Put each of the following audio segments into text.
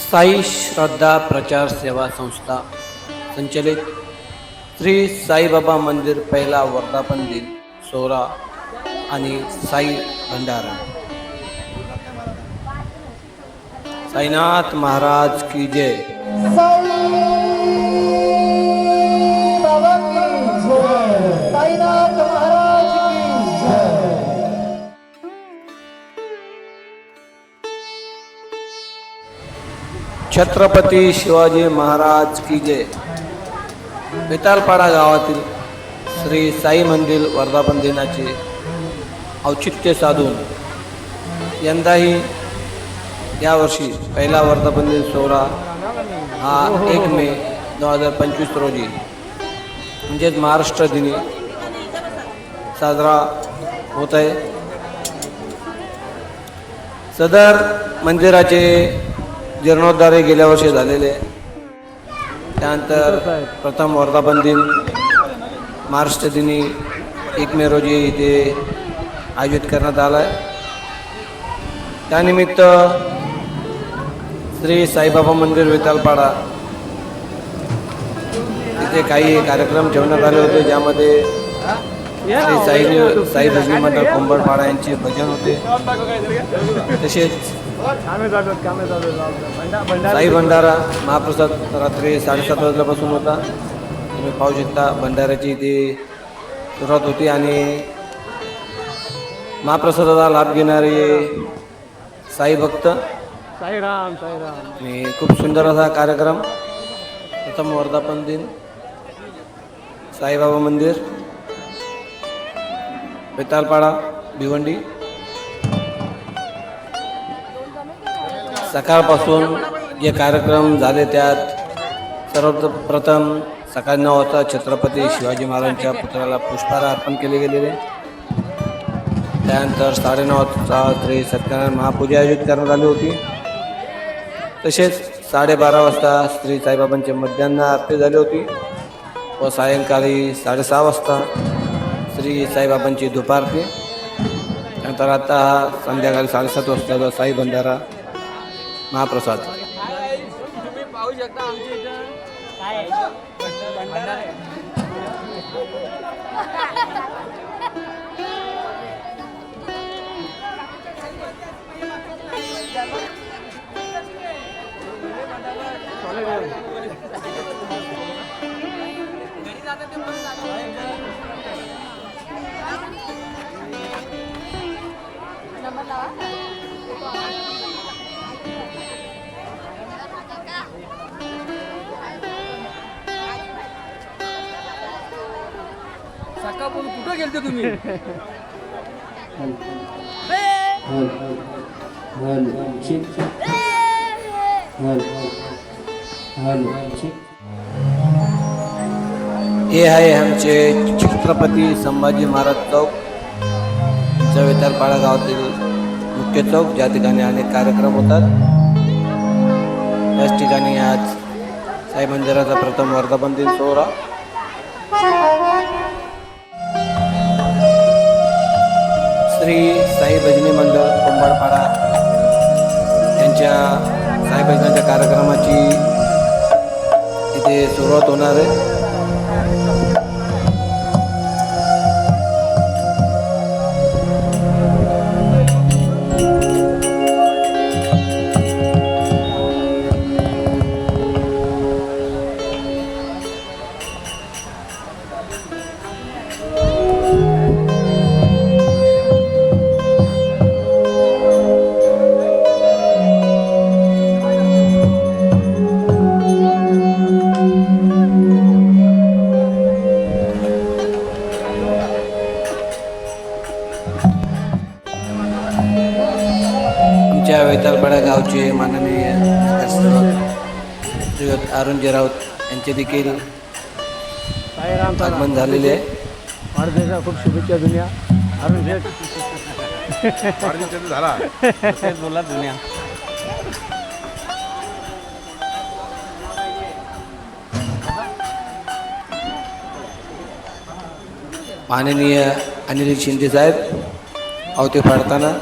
साई श्रद्धा प्रचार सेवा संस्था संचलित श्री साईबाबा मंदिर पहिला वर्धापन दिन सोहळा आणि साई भंडारा साईनाथ महाराज की जय. छत्रपती शिवाजी महाराज की जय. बेतालपाडा गावातील श्री साई मंदिर वर्धापन दिनाचे औचित्य साधून यंदाही यावर्षी पहिला वर्धापन दिन सोहळा हा एक मे दोन हजार पंचवीस रोजी म्हणजेच महाराष्ट्र दिनी साजरा होत आहे. सदर मंदिराचे जीर्णोद्धार हे गेल्या वर्षी झालेले त्यानंतर प्रथम वर्धापन दिन महाराष्ट्र दिनी एक मे रोजी इथे आयोजित करण्यात आला आहे त्यानिमित्त श्री साईबाबा मंदिर वेतालपाडा इथे काही कार्यक्रम ठेवण्यात आले होते ज्यामध्ये श्री साई साई भजनी मंडळ कोंबडपाडा यांचे भजन होते. तसेच साई भंडारा महाप्रसाद रात्री साडेसात वाजल्यापासून होता. तुम्ही पाहू शकता भंडाऱ्याची इथे सुरुवात होती आणि महाप्रसादाचा लाभ घेणारे साई भक्त. साईराम साईराम. आणि खूप सुंदर असा कार्यक्रम. प्रथम वर्धापन दिन. साईबाबा मंदिर. बेतालपाडा भिवंडी. सकाळपासून जे कार्यक्रम झाले त्यात सर्वप्रथम सकाळी नऊ वाजता छत्रपती शिवाजी महाराजांच्या पुतळ्याला पुष्पहार अर्पण केले गेलेले. त्यानंतर साडेनऊ वाजता श्री सत्यनारायण महापूजा आयोजित करण्यात आली होती. तसेच साडेबारा वाजता श्री साईबाबांची मध्यान्ह आरती झाली होती व सायंकाळी साडेसहा वाजता श्री साईबाबांची दुपारती नंतर आता संध्याकाळी साडेसात वाजता साई भंडारा महाप्रसाद. तुम्ही पाहू शकता आमच्या इथं सकाळपासून कुठं गेलते तुम्ही हे आहे आमचे छत्रपती संभाजी महाराज चौक चवेतारपाडा गावातील मुख्य चौक ज्या ठिकाणी अनेक कार्यक्रम होतात. त्याच ठिकाणी आज साई मंदिराचा प्रथम वर्धापन दिन सोहळा. श्री साई भजनी मंडळ कोंबाडपाडा यांच्या साई भजनाच्या कार्यक्रमाची इथे सुरुवात होणार आहे. गावचे माननीय श्रीयुत अरुणजी राऊत यांचे देखील आगमन झालेले आहे. खूप शुभेच्छा दुनिया. अरुण झाला. बोला दुनिया. माननीय अनिल शिंदे साहेब अवते पाडताना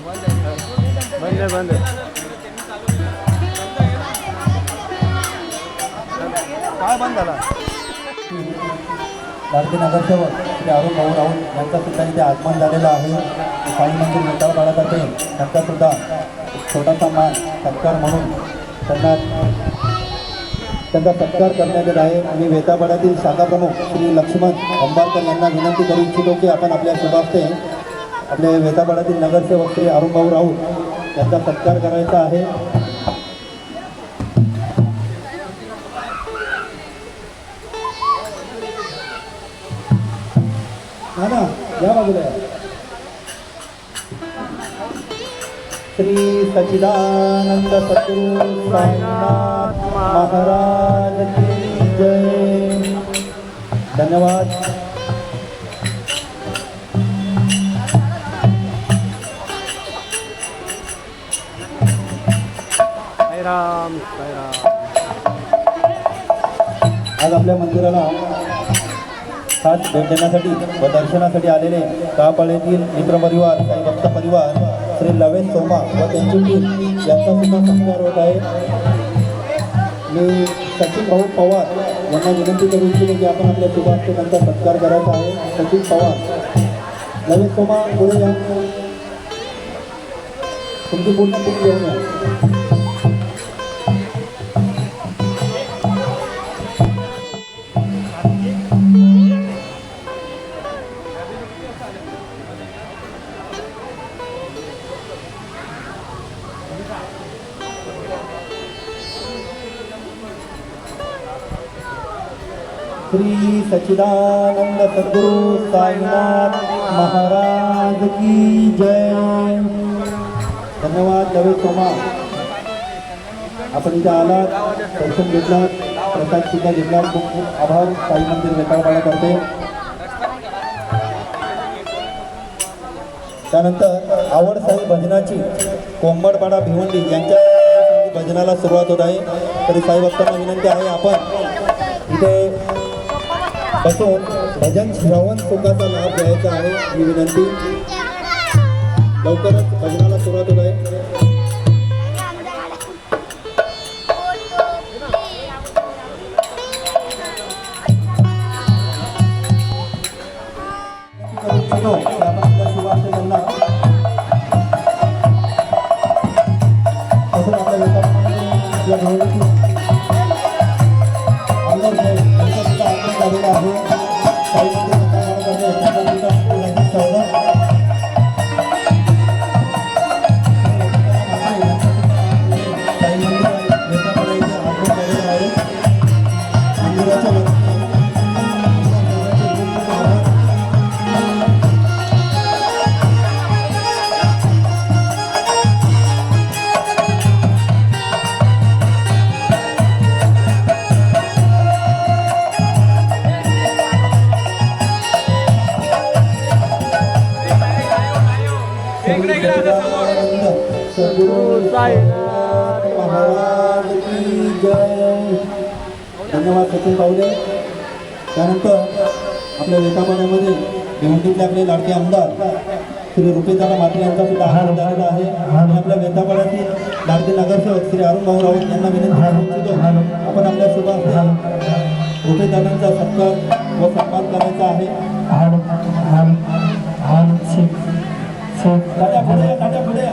बंद आहे, बंद आहे. काय बंद झाला भारतीय नगरसेवक श्री अरुण भाऊ राऊत यांचा सुद्धा इथे आगमन झालेलं आहे साई मंदिर मेटाळपाड्यातर्फे त्यांचा सुद्धा छोटासा मान सत्कार म्हणून त्यांना त्यांचा सत्कार करण्यात येत आहे. आणि वेतापाड्यातील शाखाप्रमुख श्री लक्ष्मण अंबारकर यांना विनंती करू इच्छितो की आपण आपल्या शुभास्ते आपले वेतापाड्यातील नगरसेवक श्री अरुणभाऊ राऊत यांचा सत्कार करायचा आहे. ना ना या बाजूला श्री सच्चिदानंद सद्गुरु साईनाथ महाराज की जय। धन्यवाद। साईराम साईराम आज आपल्या मंदिराला खास भेट देण्यासाठी व दर्शनासाठी आलेले कापाळेतील मित्रपरिवार काही भक्त परिवार श्री लवेश सोमा व त्यांची टीम यांचा सुद्धा सत्कार होत आहे. मी सचिन भाऊ पवार यांना विनंती करू इच्छितो की आपण आपल्या शुभास्ते सत्कार करायचा आहे. सचिन पवार लवेश सोमा पुढे या. तुमची पूर्ण टीम घेऊन या. श्री सच्चिदानंद सद्गुरु साईनाथ महाराज की जय. धन्यवाद दवे सोमा आपण इथे आलात दर्शन घेतलात प्रसाद सुद्धा घेतलात. खूप खूप आभार. साई मंदिर वेताळपाडा करते. त्यानंतर आवड साई भजनाची कोंबडपाडा भिवंडी यांच्या भजनाला सुरुवात होत आहे. तरी साई भक्तांना विनंती आहे आपण इथे बसून भजन श्रवण सुखाचा लाभ घ्यायचा आहे ही विनंती. लवकरच भजनाला सुरुवात होत आहे. करू महाराज की जय धन्यवाद सचिन पावले त्यानंतर आपल्या वेतापाड्यामध्ये भिवंडीतले आपले लाडके आमदार श्री रुपेदादा मात्रे यांचा सुद्धा आगमन झालेला आहे. आणि आपल्या वेतापाड्यातील लाडके नगरसेवक श्री अरुण भाऊ राऊत यांना विनंती इच्छितो आपण आपल्या शुभ रुपेदादांचा सत्कार व सन्मान करायचा आहे. पुढे या, पुढे या.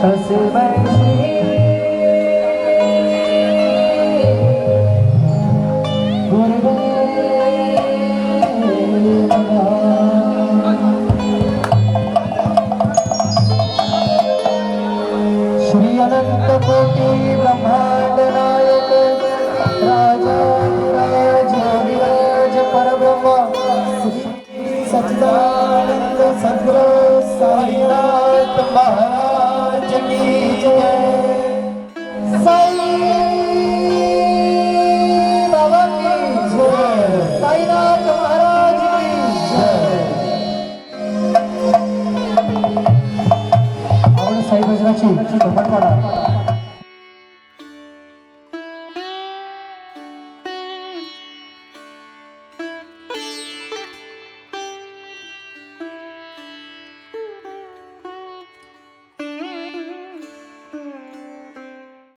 नमः शिवाय श्री अनंत कोटी ब्रह्मांड नायक राजा राज विराज परब्रह्म श्री सच्चिदानंद आवड साई गजराची कपाटवाडा